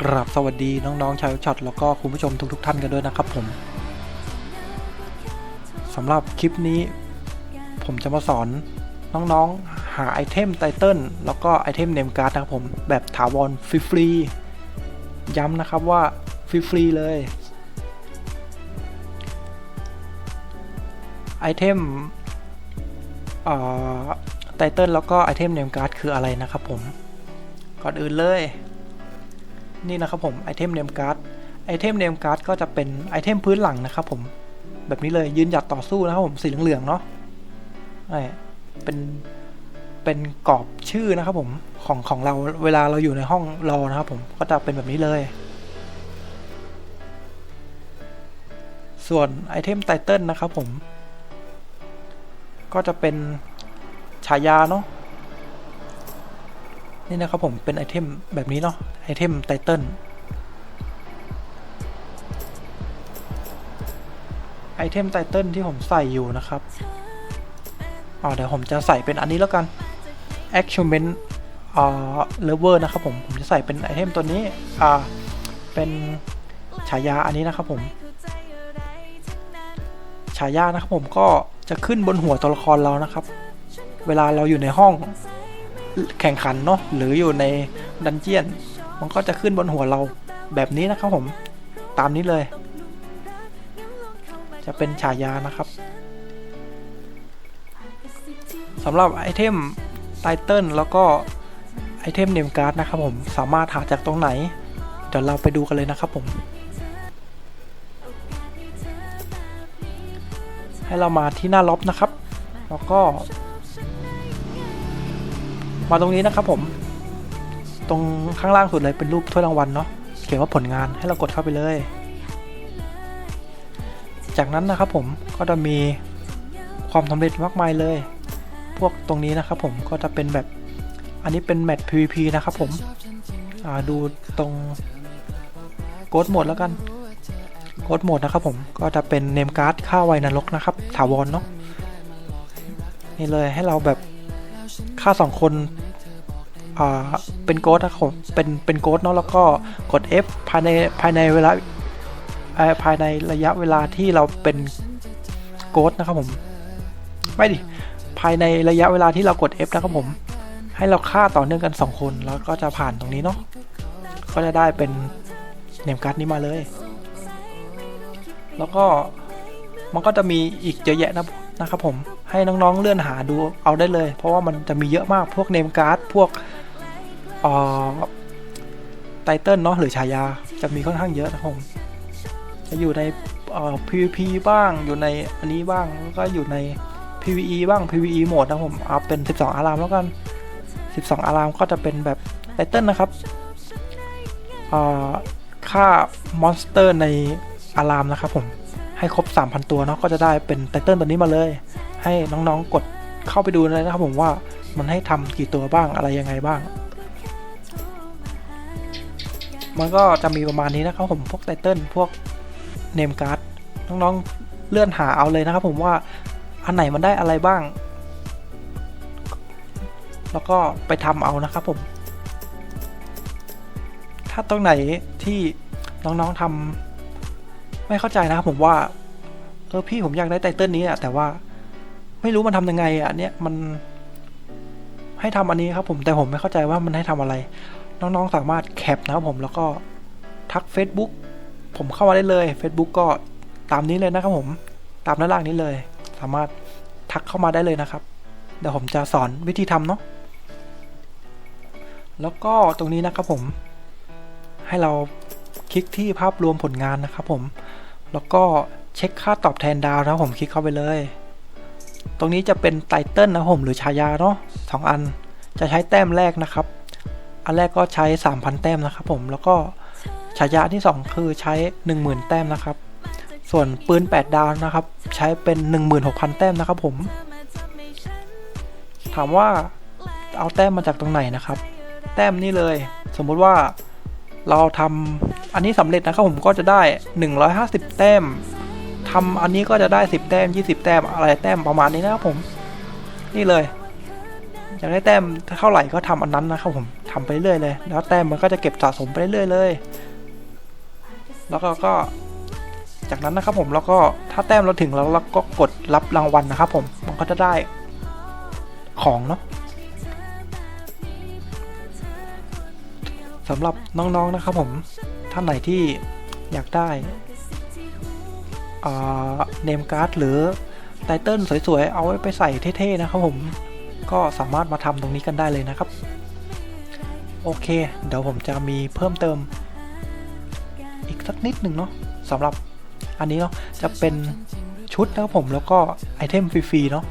กราบสวัสดีน้องๆชาวช็อตแล้วก็คุณผู้ชมทุกๆท่านกันด้วยนะครับผมสำหรับคลิปนี้ ผมจะมาสอนน้องๆหาไอเทมไตเติลแล้วก็ไอเทมเนมการ์ดนะครับผมแบบถาวรฟรีๆย้ำนะครับว่าฟรีๆเลยไอเทมไตเติลแล้วก็ไอเทมเนมการ์ดคืออะไรนะครับผมก่อนอื่นเลย นี่นะครับผมไอเทมเนมการ์ดไอเทมเนมการ์ดก็จะเป็นไอเทมพื้นหลังนะครับผมแบบนี้เลยยืนหยัดต่อสู้นะครับผมสีเหลืองๆเนาะนี่เป็นเป็นกรอบชื่อนะครับผมของของเราเวลาเราอยู่ในห้องรอนะครับผมก็จะเป็นแบบนี้เลย ส่วนไอเทมไตเติลนะครับผม ก็จะเป็นฉายาเนาะ นี่นะครับผมเป็นไอเทมแบบนี้เนาะไอเทมไตเติลไอเทมไตเติลที่ผมใส่อยู่นะครับอ่าเดี๋ยวผมจะใส่เป็นอันนี้แล้วกัน Achievement อ่า Lover นะครับผม ผมจะใส่เป็นไอเทมตัวนี้ อ่า เป็นฉายาอันนี้นะครับผม ฉายานะครับผมก็จะขึ้นบนหัวตัวละครเรานะครับ เวลาเราอยู่ในห้อง แข่งขันเนาะหรืออยู่ในดันเจียน มันก็จะขึ้นบนหัวเราแบบนี้นะครับผมตามนี้เลย จะเป็นฉายานะครับสำหรับไอเทมไตเติลแล้วก็ไอเทมเนมการ์ดนะครับผมสามารถหาจากตรงไหน เดี๋ยวเราไปดูกันเลยนะครับผม ให้เรามาที่หน้าล็อบนะครับ แล้วก็ มาตรงนี้นะครับผม ตรงข้างล่างสุดเลยเป็นรูปถ้วยรางวัลเนาะเขียนว่าผลงานให้เรากดเข้าไปเลย จากนั้นนะครับผมก็จะมีความสำเร็จมากมายเลย พวกตรงนี้นะครับผมก็จะเป็นแบบอันนี้เป็นแมตช์ PVP นะครับผมดูตรงโกดโหมดแล้วกันโกดโหมดนะครับผมก็จะเป็นเนมการ์ดค่าไวนรกนะครับ ถาวรเนาะนี่เลยให้เราแบบ ค่าสองคนอ่าเป็นโกดนะครับผมเป็นเป็นโกดเนาะแล้วก็กด F ภายในภายในเวลาภายในระยะเวลาที่เราเป็นโกดนะครับผมไม่ดิภายในระยะเวลาที่เรากด F นะครับผม ให้เราฆ่าต่อเนื่องกัน 2 คนแล้วก็จะผ่านตรงนี้เนาะก็จะได้เป็นเนมการ์ดนี้มาเลย แล้วก็มันก็จะมีอีกเยอะแยะนะนะครับผม ให้น้องๆเลื่อนหาดูเอาได้เลย เพราะว่ามันจะมีเยอะมากพวกเนมการ์ดพวกไตเติลเนาะหรือฉายาจะมีค่อนข้างเยอะนะครับผมจะอยู่ใน PVP บ้างอยู่ในอันนี้บ้างก็อยู่ใน PVE บ้าง PVE โหมดนะผมเอาเป็น 12 อารามแล้วกัน 12 อารามก็จะเป็นแบบไตเติลนะครับค่ามอนสเตอร์ในอารามนะครับผมให้ครบ 3,000 ตัวเนาะก็จะได้เป็นไตเติลตัวนี้มาเลย ให้น้องๆกดเข้าไปดูเลยนะครับผมว่ามันให้ทำกี่ตัวบ้างอะไรยังไงบ้าง มันก็จะมีประมาณนี้นะครับผมพวกไตเติลพวกเนมการ์ดน้องๆเลื่อนหาเอาเลยนะครับผมว่าอันไหนมันได้อะไรบ้าง แล้วก็ไปทำเอานะครับผม ถ้าตรงไหนที่น้องๆทำไม่เข้าใจนะครับผมว่าเออพี่ผมอยากได้ไตเติลนี้อะแต่ว่า ไม่รู้มันทำยังไงอะเนี่ยมันให้ทำอันนี้ครับผมแต่ผมไม่เข้าใจว่ามันให้ทำอะไร น้องๆสามารถแคปนะครับผมแล้วก็ทัก Facebook ผมเข้ามาได้เลย Facebook ก็ตามนี้เลยนะครับผม ตามด้านล่างนี้เลย สามารถทักเข้ามาได้เลยนะครับ เดี๋ยวผมจะสอนวิธีทำเนาะแล้วก็ตรงนี้นะครับผม ให้เราคลิกที่ภาพรวมผลงานนะครับผม แล้วก็เช็คค่าตอบแทนดาวนะครับผมคลิกเข้าไปเลย ตรงนี้จะเป็นไตเติลนะผมหรือฉายาเนาะสองอันจะใช้แต้มแรกนะครับ อันแรกก็ใช้ 3,000 แต้มนะครับผมแล้วก็ฉายาที่ 2 คือใช้ 10,000 แต้มนะครับ ส่วนปืน 8 ดาวนะครับ ใช้เป็น 16,000 แต้มนะครับผม ถามว่าเอาแต้มมาจากตรงไหนนะครับ แต้มนี่เลย สมมุติว่าเราทำอันนี้สำเร็จนะครับผมก็จะได้ 150 แต้ม ทำอันนี้ก็จะได้ 10 แต้ม 20 แต้มอะไรแต้มประมาณนี้นะครับผม นี่เลยอยากได้แต้มเท่าไหร่ก็ทำอันนั้นนะครับผมทำไปเรื่อยเลย แล้วแต้มมันก็จะเก็บสะสมไปเรื่อยเลย แล้วก็ก็ จากนั้นนะครับผมแล้วก็ถ้าแต้มเราถึงแล้วเราก็กดรับรางวัลนะครับผมมันก็จะได้ของเนาะสำหรับน้องๆนะครับผมท่านไหนที่อยากได้ เนมการ์ดหรือไตเติลสวยๆ เอาไว้ไปใส่เท่ๆนะครับผม ก็สามารถมาทำตรงนี้กันได้เลยนะครับ โอเค เดี๋ยวผมจะมีเพิ่มเติม อีกสักนิดหนึ่งเนาะสำหรับอันนี้เนาะจะเป็นชุดนะครับผมแล้วก็ไอเทมฟรีๆเนาะ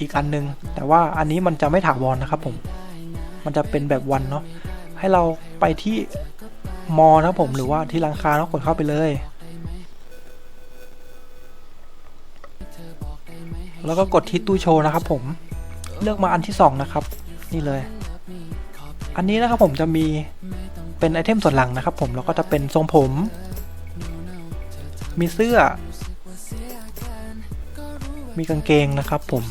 อีกอันหนึง แต่ว่าอันนี้มันจะไม่ถาวรนะครับผม มันจะเป็นแบบวันเนาะให้เราไปที่มอนะครับผมหรือว่าที่ร้านค้าแล้วกดเข้าไปเลย แล้วก็กดที่ตู้โชว์นะครับผมเลือกมาอันที่ 2 นะครับ นี่เลย อันนี้นะครับผมจะมีเป็นไอเทมส่วนหลังนะครับผมแล้วก็จะเป็นทรงผม มีเสื้อ มีกางเกงนะครับผม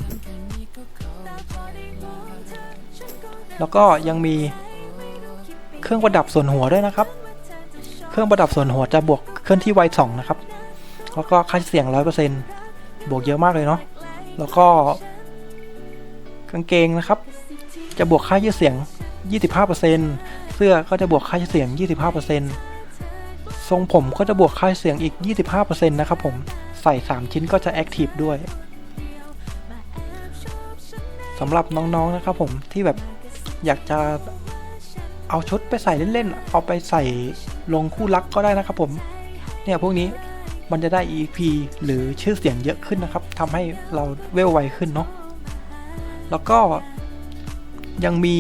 แล้วก็ยังมีเครื่องประดับส่วนหัวด้วยนะครับ เครื่องประดับส่วนหัวจะบวกเคลื่อนที่ไวสองนะครับ แล้วก็ค่าเสียงร้อยเปอร์เซ็นต์บวกเยอะมากเลยเนาะ แล้วก็กางเกงนะครับ จะบวกค่ายืดเสียง 25%เสื้อก็จะบวกค่ายืดเสียง 25%ทรงผมก็จะบวกค่าเสียงอีก 25%นะครับผมใส่ 3 ชิ้นก็จะแอคทีฟด้วยสำหรับน้องๆนะครับผมที่แบบอยากจะเอาชุดไปใส่เล่นๆ เอาไปใส่ลงคู่รักก็ได้นะครับผม เนี่ยพวกนี้ มันจะได้ EP หรือชื่อเสียงเยอะขึ้นนะครับทำให้เราเวลไวขึ้นเนาะแล้วก็ยังมี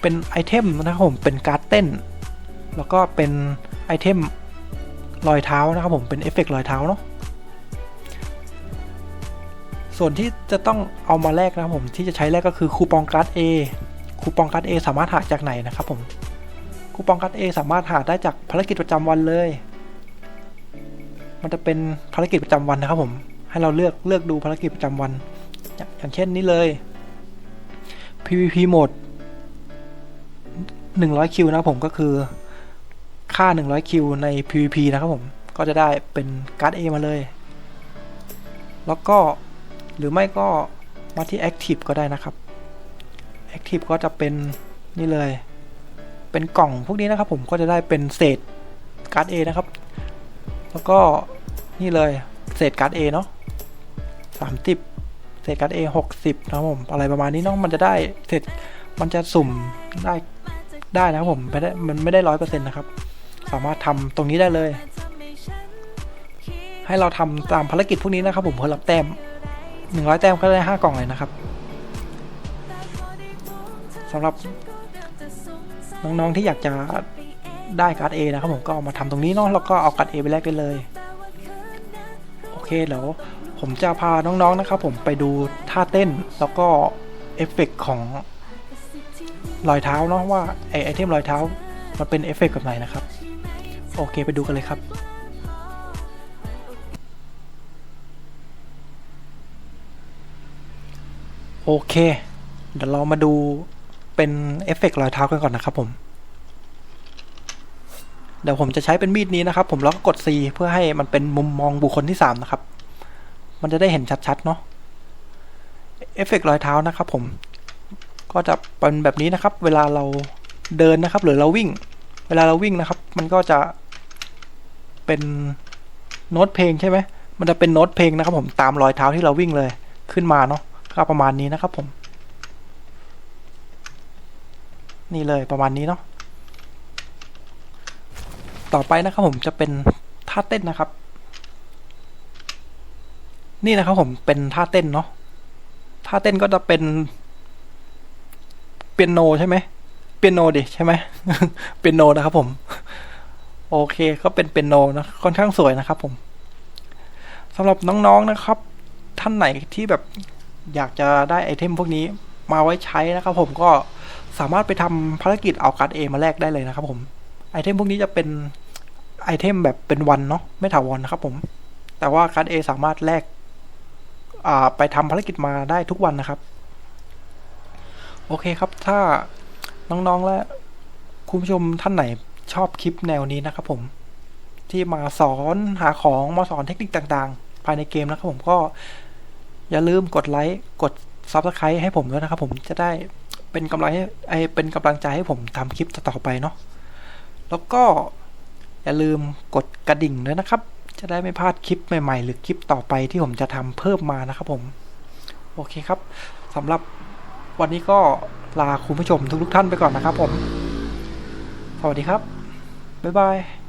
เป็นไอเทมนะครับผมเป็นการ์ดเต้น แล้วก็เป็นไอเทมรอยเท้านะครับผมเป็นเอฟเฟกต์รอยเท้าเนาะส่วนที่จะต้องเอามาแลกนะครับผมที่จะใช้แลกก็คือคูปองการ์ด A คูปองการ์ด A สามารถหาจากไหนนะครับผมคูปองการ์ด A สามารถหาได้จากภารกิจประจำวันเลย มันจะเป็นภารกิจประจำวันนะครับผม ให้เราเลือกเลือกดูภารกิจประจำวัน อย่างเช่นนี้เลย PVP โหมด100คิวนะครับผมก็คือค่า 100คิวใน PVP นะครับผม ก็จะได้เป็นการ์ด A มาเลย แล้วก็หรือไม่ก็มาที่ Active ก็ได้นะครับ Active ก็จะเป็นนี่เลย เป็นกล่องพวกนี้นะครับผมก็จะได้เป็นเศษการ์ด A นะครับ แล้วก็นี่เลยเศษการ์ด A เนาะสามสิบเศษการ์ด A หกสิบนะครับผมอะไรประมาณนี้เนาะมันจะได้เศษมันจะสุ่มได้ได้นะครับผมไม่ได้มันไม่ได้ร้อยเปอร์เซ็นต์นะครับ สามารถทำตรงนี้ได้เลย ให้เราทำตามภารกิจพวกนี้นะครับ ผมเพื่อรับแต้มหนึ่งร้อยแต้มก็ได้ห้ากล่องเลยนะครับสำหรับน้องๆที่อยากจะ ได้การ์ด A นะครับผมก็เอามาทำตรงนี้เนาะแล้วก็เอาการ์ด A ไปแลกได้เลย โอเคเดี๋ยวผมจะพาน้องๆนะครับผมไปดูท่าเต้นแล้วก็เอฟเฟกของรอยเท้าเนาะว่าไอไอเทมรอยเท้ามันเป็นเอฟเฟกแบบไหนนะครับ โอเคไปดูกันเลยครับโอเค เดี๋ยวเรามาดูเป็นเอฟเฟกต์รอยเท้ากันก่อนนะครับผม เดี๋ยวผมจะใช้เป็นมีดนี้นะครับ ผมแล้วก็กด C เพื่อให้มันเป็นมุมมองบุคคลที่3นะครับ มันจะได้เห็นชัดๆเนาะเอฟเฟกต์รอยเท้านะครับ ผม ก็จะเป็นแบบนี้นะครับ เวลาเราเดินนะครับ หรือเราวิ่ง เวลาเราวิ่งนะครับ มันก็จะเป็นโน้ตเพลงใช่ไหมมันจะเป็นโน้ตเพลงนะครับ ผมตามรอยเท้าที่เราวิ่งเลยขึ้นมาเนาะก็ประมาณนี้นะครับ ผม นี่เลยประมาณนี้เนาะ ต่อไปนะครับผมจะเป็นท่าเต้นนะครับ นี่นะครับผมเป็นท่าเต้นเนาะท่าเต้นก็จะเป็นเปียโนใช่ไหมเปียโนดิใช่ไหมเปียโนนะครับผม โอเคก็เป็นเปียโนนะค่อนข้างสวยนะครับ ผมสำหรับน้องๆนะครับ ท่านไหนที่แบบอยากจะได้ไอเทมพวกนี้มาไว้ใช้นะครับ ผมก็สามารถไปทำภารกิจเอาการ์ดเอมาแลกได้เลยนะครับผม ไอเทมพวกนี้จะเป็นไอเทมแบบเป็นวันเนาะไม่ถาวรนะครับผม แต่ว่าการ์ดเอสามารถแลกไปทำภารกิจมาได้ทุกวันนะครับ โอเคครับถ้าน้องๆและคุณผู้ชมท่านไหนชอบคลิปแนวนี้นะครับผม ที่มาสอนหาของมาสอนเทคนิคต่างๆ ภายในเกมนะครับผมก็อย่าลืมกดไลค์กด Subscribe ให้ผมด้วยนะครับผมจะได้เป็นกำลังให้ไอเป็นกำลังใจให้ผมทำคลิปต่อไปเนาะ แล้วก็อย่าลืมกดกระดิ่งด้วยนะครับ จะได้ไม่พลาดคลิปใหม่ ๆ หรือคลิปต่อไปที่ผมจะทำเพิ่มมานะครับผม โอเคครับสำหรับวันนี้ก็ลาคุณผู้ชมทุกๆท่านไปก่อนนะครับผม สวัสดีครับ บ๊ายบาย